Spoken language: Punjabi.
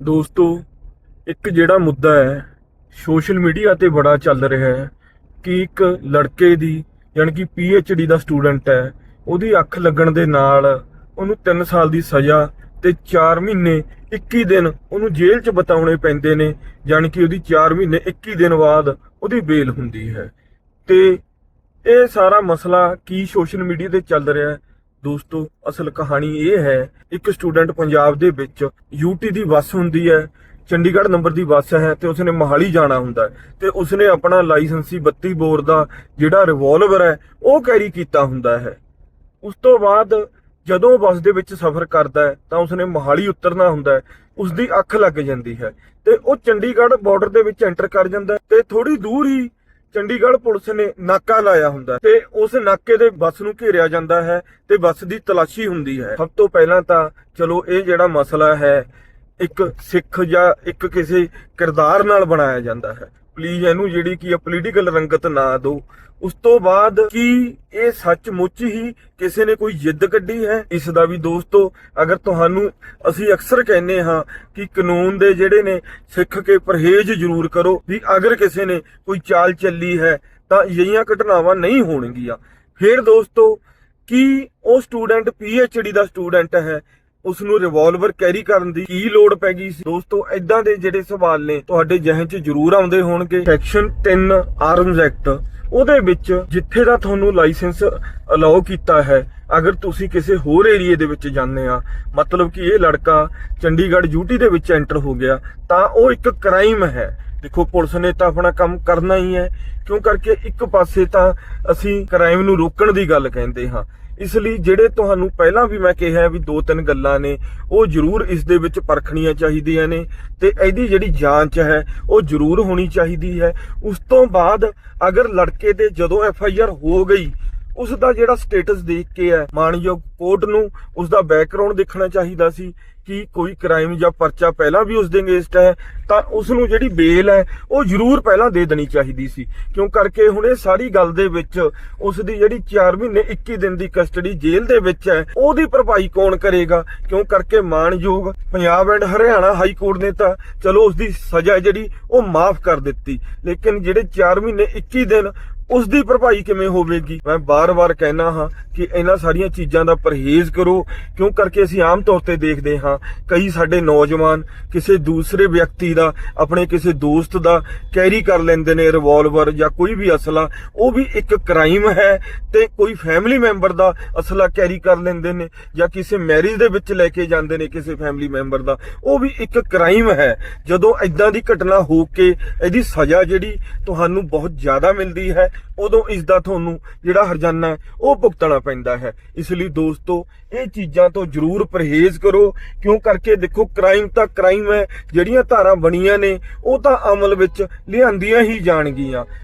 ਦੋਸਤੋ, ਇੱਕ ਜਿਹੜਾ ਮੁੱਦਾ ਹੈ, ਸੋਸ਼ਲ ਮੀਡੀਆ ਤੇ ਬੜਾ ਚੱਲ ਰਿਹਾ ਹੈ ਕਿ ਇੱਕ ਲੜਕੇ ਦੀ, ਯਾਨੀ ਕਿ ਡੀ ਦਾ ਸਟੂਡੈਂਟ ਹੈ, ਉਹਦੀ ਅੱਖ ਲੱਗਣ ਦੇ ਨਾਲ ਉਹਨੂੰ 3 ਸਾਲ ਦੀ ਸਜ਼ਾ ਤੇ 4 ਮਹੀਨੇ 21 ਦਿਨ ਉਹਨੂੰ ਜੇਲ੍ਹ 'ਚ ਬਿਤਾਉਣੇ ਪੈਂਦੇ ਨੇ, ਯਾਨੀ ਕਿ ਉਹਦੀ 4 ਮਹੀਨੇ 21 ਦਿਨ ਬਾਅਦ ਉਹਦੀ ਬੇਲ ਹੁੰਦੀ ਹੈ। ਤੇ ਇਹ ਸਾਰਾ ਮਸਲਾ ਕੀ ਸੋਸ਼ਲ ਮੀਡੀਆ ਤੇ ਚੱਲ ਰਿਹਾ ਹੈ ਦੋਸਤੋ, ਅਸਲ ਕਹਾਣੀ ਇਹ ਹੈ, ਇੱਕ ਸਟੂਡੈਂਟ ਪੰਜਾਬ ਦੇ ਵਿੱਚ ਯੂਟੀ ਦੀ ਬੱਸ ਹੁੰਦੀ ਹੈ, ਚੰਡੀਗੜ੍ਹ ਨੰਬਰ ਦੀ ਬੱਸ ਹੈ ਤੇ ਉਸਨੇ ਮੋਹਾਲੀ ਜਾਣਾ ਹੁੰਦਾ ਹੈ ਤੇ ਉਸਨੇ ਆਪਣਾ ਲਾਇਸੈਂਸੀ 32 ਬੋਰ ਦਾ ਜਿਹੜਾ ਰਿਵਾਲਵਰ ਹੈ, ਉਹ ਕੈਰੀ ਕੀਤਾ ਹੁੰਦਾ ਹੈ। ਉਸ ਤੋਂ ਬਾਅਦ ਜਦੋਂ ਬੱਸ ਦੇ ਵਿੱਚ ਸਫ਼ਰ ਕਰਦਾ ਹੈ, ਤਾਂ ਉਸਨੇ ਮੋਹਾਲੀ ਉਤਰਨਾ ਹੁੰਦਾ ਹੈ ਉਸ ਦੀ ਅੱਖ ਲੱਗ ਜਾਂਦੀ ਹੈ ਤੇ ਉਹ ਚੰਡੀਗੜ੍ਹ ਬਾਰਡਰ ਦੇ ਵਿੱਚ ਐਂਟਰ ਕਰ ਜਾਂਦਾ ਹੈ ਤੇ ਥੋੜੀ ਦੂਰ ਹੀ ਚੰਡੀਗੜ੍ਹ ਪੁਲਿਸ ਨੇ ਨਾਕਾ ਲਾਇਆ ਹੁੰਦਾ ਤੇ ਉਸ ਨਾਕੇ ਦੇ ਬੱਸ ਨੂੰ ਘੇਰਿਆ ਜਾਂਦਾ ਹੈ ਤੇ ਬੱਸ ਦੀ ਤਲਾਸ਼ੀ ਹੁੰਦੀ ਹੈ। ਸਭ ਤੋਂ ਪਹਿਲਾਂ ਤਾਂ ਚਲੋ ਇਹ ਜਿਹੜਾ ਮਸਲਾ ਹੈ, ਇੱਕ ਸਿੱਖ ਜਾਂ ਇੱਕ ਕਿਸੇ ਕਿਰਦਾਰ ਨਾਲ ਬਣਾਇਆ ਜਾਂਦਾ ਹੈ। ਪਲੀਜ਼ ਇਹਨੂੰ ਜਿਹੜੀ ਕੀ ਪੋਲੀਟੀਕਲ ਰੰਗਤ ਨਾ ਦਿਓ ਉਸ ਤੋਂ ਬਾਅਦ ਕੀ ਇਹ ਸੱਚਮੁੱਚ ਹੀ ਕਿਸੇ ਨੇ ਕੋਈ ਜਿੱਦ ਕੱਢੀ ਹੈ? ਇਸ ਦਾ ਵੀ ਦੋਸਤੋ, ਅਗਰ ਤੁਹਾਨੂੰ ਅਸੀਂ ਅਕਸਰ ਕਹਿੰਦੇ ਹਾਂ ਕਿ ਕਾਨੂੰਨ ਦੇ ਜਿਹੜੇ ਨੇ ਸਿੱਖ ਕੇ ਪਰਹੇਜ਼ ਜ਼ਰੂਰ ਕਰੋ ਵੀ ਅਗਰ ਕਿਸੇ ਨੇ ਕੋਈ ਚਾਲ ਚੱਲੀ ਹੈ, ਤਾਂ ਅਜਿਹੀਆਂ ਘਟਨਾਵਾਂ ਨਹੀਂ ਹੋਣਗੀਆਂ। ਫਿਰ ਦੋਸਤੋ, ਕੀ ਉਹ ਸਟੂਡੈਂਟ ਡੀ ਦਾ ਸਟੂਡੈਂਟ ਹੈ ਉਸ ਨੂੰ ਰਿਵਾਲਵਰ ਕੈਰੀ ਕਰਨ ਦੀ ਕੀ ਲੋੜ ਪੈ ਗਈ ਸੀ? ਦੋਸਤੋ ਐਦਾਂ ਦੇ ਜਿਹੜੇ ਸਵਾਲ ਨੇ ਤੁਹਾਡੇ ਜ਼ਿਹਨ 'ਚ ਜ਼ਰੂਰ ਆਉਂਦੇ ਹੋਣਗੇ। ਸੈਕਸ਼ਨ 3 ਆਰਮਸ ਐਕਟ ਉਹਦੇ ਵਿੱਚ ਜਿੱਥੇ ਦਾ ਤੁਹਾਨੂੰ ਲਾਇਸੈਂਸ ਅਲਾਉ ਕੀਤਾ ਹੈ, ਅਗਰ ਤੁਸੀਂ ਕਿਸੇ ਹੋਰ ਏਰੀਏ ਦੇ ਵਿੱਚ ਜਾਂਦੇ ਆ, ਮਤਲਬ ਕਿ ਇਹ ਲੜਕਾ ਚੰਡੀਗੜ੍ਹ ਯੂਟੀ ਦੇ ਵਿੱਚ ਐਂਟਰ ਹੋ ਗਿਆ, ਤਾਂ ਉਹ ਇੱਕ ਕ੍ਰਾਈਮ ਹੈ। ਦੇਖੋ, ਪੁਲਿਸ ਨੇ ਤਾਂ ਆਪਣਾ ਕੰਮ ਕਰਨਾ ਹੀ ਹੈ। ਕਿਉਂ ਕਰਕੇ ਇੱਕ ਪਾਸੇ ਤਾਂ ਅਸੀਂ ਕ੍ਰਾਈਮ ਨੂੰ ਰੋਕਣ ਦੀ ਗੱਲ ਕਹਿੰਦੇ ਹਾਂ। ਇਸ ਲਈ ਜਿਹੜੇ ਤੁਹਾਨੂੰ ਪਹਿਲਾਂ ਵੀ ਮੈਂ ਕਿਹਾ ਵੀ ਦੋ ਤਿੰਨ ਗੱਲਾਂ ਨੇ, ਉਹ ਜ਼ਰੂਰ ਇਸ ਦੇ ਵਿੱਚ ਪਰਖਣੀਆਂ ਚਾਹੀਦੀਆਂ ਨੇ ਤੇ ਇਹਦੀ ਜਿਹੜੀ ਜਾਂਚ ਹੈ, ਉਹ ਜ਼ਰੂਰ ਹੋਣੀ ਚਾਹੀਦੀ ਹੈ। ਉਸ ਤੋਂ ਬਾਅਦ ਅਗਰ ਲੜਕੇ ਦੇ ਜਦੋਂ ਐਫ ਆਈ ਆਰ ਹੋ ਗਈ ਉਸ ਦਾ ਜਿਹੜਾ ਸਟੇਟਸ ਦੇਖ ਕੇ ਹੈ, ਮਾਨਯੋਗ ਕੋਰਟ ਨੂੰ ਉਸ ਦਾ ਬੈਕਗ੍ਰਾਉਂਡ ਦੇਖਣਾ ਚਾਹੀਦਾ ਸੀ ਕਿ ਕੋਈ ਕ੍ਰਾਈਮ ਜਾਂ ਪਰਚਾ ਪਹਿਲਾਂ ਵੀ ਉਸ ਦੇ ਅਗੇਂਸਟ ਹੈ, ਤਾਂ ਉਸ ਨੂੰ ਜਿਹੜੀ ਬੇਲ ਹੈ, ਉਹ ਜ਼ਰੂਰ ਪਹਿਲਾਂ ਦੇ ਦੇਣੀ ਚਾਹੀਦੀ ਸੀ। ਕਿਉਂ ਕਰਕੇ ਹੁਣ ਇਹ ਸਾਰੀ ਗੱਲ ਦੇ ਵਿੱਚ ਉਸ ਦੀ ਜਿਹੜੀ 4 ਮਹੀਨੇ 21 ਦਿਨ ਦੀ ਕਸਟਡੀ ਜੇਲ੍ਹ ਦੇ ਵਿੱਚ ਹੈ, ਉਹਦੀ ਭਰਪਾਈ ਕੌਣ ਕਰੇਗਾ? ਕਿਉਂ ਕਰਕੇ ਮਾਨਯੋਗ Punjab and Haryana high court ਨੇ ਤਾਂ ਚਲੋ ਉਸ ਦੀ ਸਜ਼ਾ ਜਿਹੜੀ, ਉਹ ਮਾਫ ਕਰ ਦਿੱਤੀ। ਲੇਕਿਨ ਜਿਹੜੇ 4 ਮਹੀਨੇ 21 ਦਿਨ ਉਸ ਦੀ ਭਰਪਾਈ ਕਿਵੇਂ ਹੋਵੇਗੀ? ਮੈਂ ਬਾਰ-ਬਾਰ ਕਹਿਣਾ ਹਾਂ ਕਿ ਇਹਨਾਂ ਸਾਰੀਆਂ ਚੀਜ਼ਾਂ ਦਾ ਪਰਹੇਜ਼ ਕਰੋ, ਕਿਉਂ ਕਰਕੇ ਅਸੀਂ ਆਮ ਤੌਰ ਤੇ ਦੇਖਦੇ ਹਾਂ, ਕਈ ਸਾਡੇ ਨੌਜਵਾਨ ਕਿਸੇ ਦੂਸਰੇ ਵਿਅਕਤੀ ਦਾ, ਆਪਣੇ ਕਿਸੇ ਦੋਸਤ ਦਾ ਕੈਰੀ ਕਰ ਲੈਂਦੇ ਨੇ ਰਿਵਾਲਵਰ ਜਾਂ ਕੋਈ ਵੀ ਅਸਲਾ, ਉਹ ਵੀ ਇੱਕ ਕ੍ਰਾਈਮ ਹੈ ਤੇ ਕੋਈ ਫੈਮਿਲੀ ਮੈਂਬਰ ਦਾ ਅਸਲਾ ਕੈਰੀ ਕਰ ਲੈਂਦੇ ਨੇ ਜਾਂ ਕਿਸੇ ਮੈਰਿਜ ਦੇ ਵਿੱਚ ਲੈ ਕੇ ਜਾਂਦੇ ਨੇ ਕਿਸੇ ਫੈਮਿਲੀ ਮੈਂਬਰ ਦਾ, ਉਹ ਵੀ ਇੱਕ ਕ੍ਰਾਈਮ ਹੈ। ਜਦੋਂ ਐਦਾਂ ਦੀ ਘਟਨਾ ਹੋ ਕੇ ਇਹਦੀ ਸਜ਼ਾ ਜਿਹੜੀ ਤੁਹਾਨੂੰ ਬਹੁਤ ਜ਼ਿਆਦਾ ਮਿਲਦੀ ਹੈ ਉਦੋਂ ਇਸ ਦਾ ਤੁਹਾਨੂੰ ਜਿਹੜਾ ਹਰਜਾਨਾ ਹੈ, ਉਹ ਭੁਗਤਣਾ ਪੈਂਦਾ ਹੈ। ਇਸ ਲਈ ਦੋਸਤੋ, ਇਹ ਚੀਜ਼ਾਂ ਤੋਂ ਜ਼ਰੂਰ ਪਰਹੇਜ਼ ਕਰੋ। ਕਿਉਂ ਕਰਕੇ? ਦੇਖੋ ਕ੍ਰਾਈਮ ਤਾਂ ਕ੍ਰਾਈਮ ਹੈ। ਜਿਹੜੀਆਂ ਧਾਰਾਂ ਬਣੀਆਂ ਨੇ, ਉਹ ਤਾਂ ਅਮਲ ਵਿੱਚ ਲਿਆਂਦੀਆਂ ਹੀ ਜਾਣਗੀਆਂ।